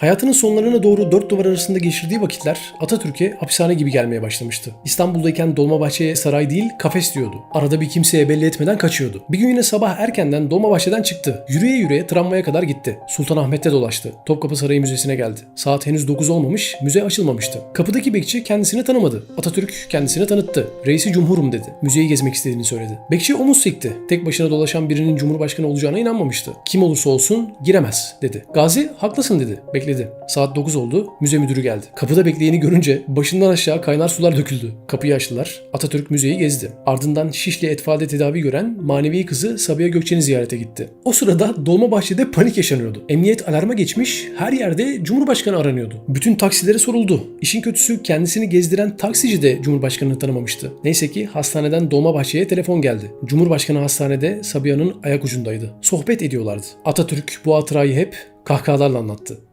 Hayatının sonlarına doğru dört duvar arasında geçirdiği vakitler Atatürk'e hapishane gibi gelmeye başlamıştı. İstanbul'dayken Dolmabahçe'ye saray değil kafes diyordu. Arada bir kimseye belli etmeden kaçıyordu. Bir gün yine sabah erkenden Dolmabahçe'den çıktı. Yürüye yürüye tramvaya kadar gitti. Sultanahmet'te dolaştı. Topkapı Sarayı Müzesi'ne geldi. Saat henüz 9 olmamış, müze açılmamıştı. Kapıdaki bekçi kendisini tanımadı. Atatürk kendisini tanıttı. Reisi Cumhurum dedi. Müzeyi gezmek istediğini söyledi. Bekçi omuz sikti. Tek başına dolaşan birinin cumhurbaşkanı olacağına inanmamıştı. Kim olursa olsun giremez dedi. Gazi haklısın dedi. Bekledi. Saat 9 oldu. Müze müdürü geldi. Kapıda bekleyeni görünce başından aşağı kaynar sular döküldü. Kapıyı açtılar. Atatürk müzeyi gezdi. Ardından Şişli Etfal'de tedavi gören manevi kızı Sabiha Gökçen'i ziyarete gitti. O sırada Dolmabahçe'de panik yaşanıyordu. Emniyet alarma geçmiş, her yerde Cumhurbaşkanı aranıyordu. Bütün taksilere soruldu. İşin kötüsü kendisini gezdiren taksici de Cumhurbaşkanı'nı tanımamıştı. Neyse ki hastaneden Dolmabahçe'ye telefon geldi. Cumhurbaşkanı hastanede Sabiha'nın ayak ucundaydı. Sohbet ediyorlardı. Atatürk bu hatırayı hep kahkahalarla anlattı.